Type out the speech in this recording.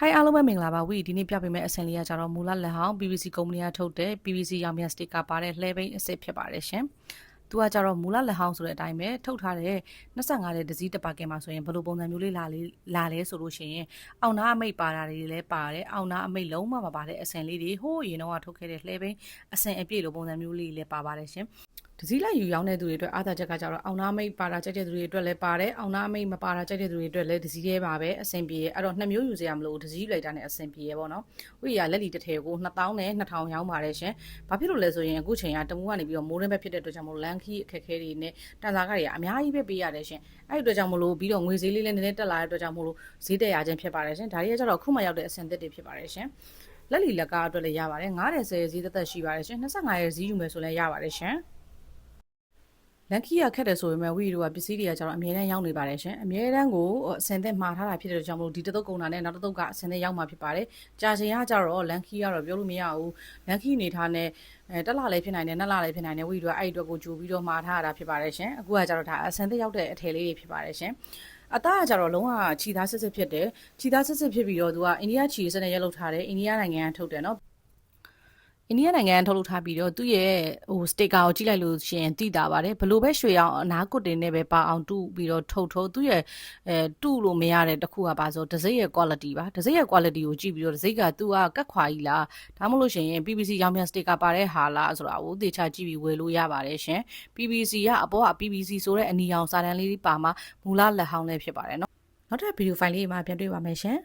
Hi အားလုံးပဲမင်္ဂလာပါဝီဒီနေ့ပြပေးမယ့်အဆင်လေးကကြတော့မူလလက်ဟောင်း PVC ကုမ္ပဏီကထုတ်တဲ့ PVC ရောင်မြတ်စတစ်ကာပါတဲ့လှဲဘိန်းအစ်စ်ဖြစ်ပါတယ်ရှင်။သူကကြတော့မူလလက်ဟောင်းဆိုတဲ့အတိုင်းပဲထုတ်ထားတဲ့25တဲ့ဒစီတပါကင်မှာဆိုရင်ဘယ်လိုပုံစံမျိုးလေးလာလေးလာလဲဆိုလို့ရှိရင်အောင်နာအမိတ်ပါတာတွေလည်းပါတယ်အောင်နာအမိတ်လုံးဝမပါတဲ့အဆင်လေးတွေဟိုးရင်တော့ထုတ်ခဲ့တဲ့လှဲဘိန်းအဆင်အပြည့်လိုပုံစံမျိုးလေးလည်းပါပါတယ်ရှင်။ဒ စည်းလိုက်ယူရောင်းတဲ့သူတွေအတွက်အားသာချက်ကကြတော့အောင်နာမိတ်ပါတာကြိုက်တဲ့သူတွေအတွက်လည်းပါတယ်အောင်နာမိတ်မပါတာကြိုက်တဲ့သူတွေအတွက်လည်းဒစည်းသေးပါပဲအဆင်ပြေအဲ့တော့နှစ်မျိုးယူစရာမလိုဒစည်းလိုက်တာနဲ့အဆင်ပြေရပေါ့နော်ဝိရလက်လီတစ်ထည်ကို2000နဲ့2000ရောင်းပါတယ်ရှင်ဘာဖြစ်လို့လဲဆိုရင်အခုချိန်ကတမူကနေပြီးတော့မိုးရင်းပဲဖြစ်တဲ့အတွက်ကြောင့်မလို့လန်ခီအခက်ခဲတွေနဲ့တန်စာကတွေကအများကြီးပဲပေးရတယ်ရှင်အဲ့ဒီအတွက်ကြောင့်မလို့ပြီးတော့ငွေဈေးလေးလည်းနည်းနည်းတက်လာတဲ့အတွက်ကြောင့်မလို့ဈေးတက်ရခြင်းဖြစ်ပါတယ်ရှင်ဒါတွေကကြတော့ခုမှရောက်တဲ့အဆင်သစ်တွေဖြစ်ပါတယ်ရှင်လက်လီလက်ကားအတွက်လည်းရပါတယ်90ဆယ်ဈေးသက်သက်ရှိပါတယ်ရှင်25ရဲ့ဈေးယူမယ်ဆိုလည်းရပါတယ်ရှင် လန်ကီရခက်တယ်ဆိုပေမဲ့ဝီတို့ကပစ္စည်းတွေကကျတော့အမြဲတမ်းရောက်နေပါတယ်ရှင်အမြဲတမ်းကိုအစင်သက်မှားထားတာဖြစ်တဲ့ကြောင့်မလို့ဒီတစ်သုတ်ကုန်တာနဲ့နောက်တစ်သုတ်ကအစင်သက်ရောက်မှာဖြစ်ပါတယ်ကြာချိန်ကကျတော့လန်ကီကတော့ပြောလို့မရဘူးလန်ကီအနေထားနဲ့အဲတက်လာလည်းဖြစ်နိုင်တယ်နှစ်လာလည်းဖြစ်နိုင်တယ်ဝီတို့ကအဲ့ဒီအတွက်ကိုကြိုပြီးတော့မှားထားရတာဖြစ်ပါတယ်ရှင်အခုကကျတော့ဒါအစင်သက်ရောက်တဲ့အထည်လေးတွေဖြစ်ပါတယ်ရှင်အသားကကြတော့လုံးဝခြီသားစစ်စစ်ဖြစ်တယ်ခြီသားစစ်စစ်ဖြစ်ပြီးတော့သူကအိန္ဒိယခြီစနဲ့ရက်လောက်ထားတယ်အိန္ဒိယနိုင်ငံကထုတ်တယ်နော် အိန္ဒိယနိုင်ငံထုတ်လုပ်ထားပြီးတော့သူ့ရဲ့ဟိုစတစ်ကာကိုကြည့်လိုက်လို့ရှိရင်သိတာပါတယ်ဘလို့ပဲရွှေအောင်အနားကွတ်တင်နဲ့ပဲပါအောင်တူပြီးတော့ထုတ်ထုတ်သူ့ရဲ့အဲတူလို့မရတဲ့တခုကပါဆိုဒစိရဲ့ quality ပါဒစိရဲ့ quality ကိုကြည့်ပြီးတော့ဒစိကသူကကတ်ခွာကြီးလားဒါမှမဟုတ်လို့ရှိရင် PPC ရောင်မြန်စတစ်ကာပါတဲ့ဟာလားဆိုတာကိုသေချာကြည့်ပြီးဝယ်လို့ရပါတယ်ရှင် PPC ကအပေါ်က PPC ဆိုတဲ့အနီရောင်စာတန်းလေးပါမှာမူလလက်ဟောင်းလေးဖြစ်ပါတယ်နော်နောက်ထပ်ဗီဒီယိုဖိုင်လေးမှာပြန်တွေ့ပါမယ်ရှင်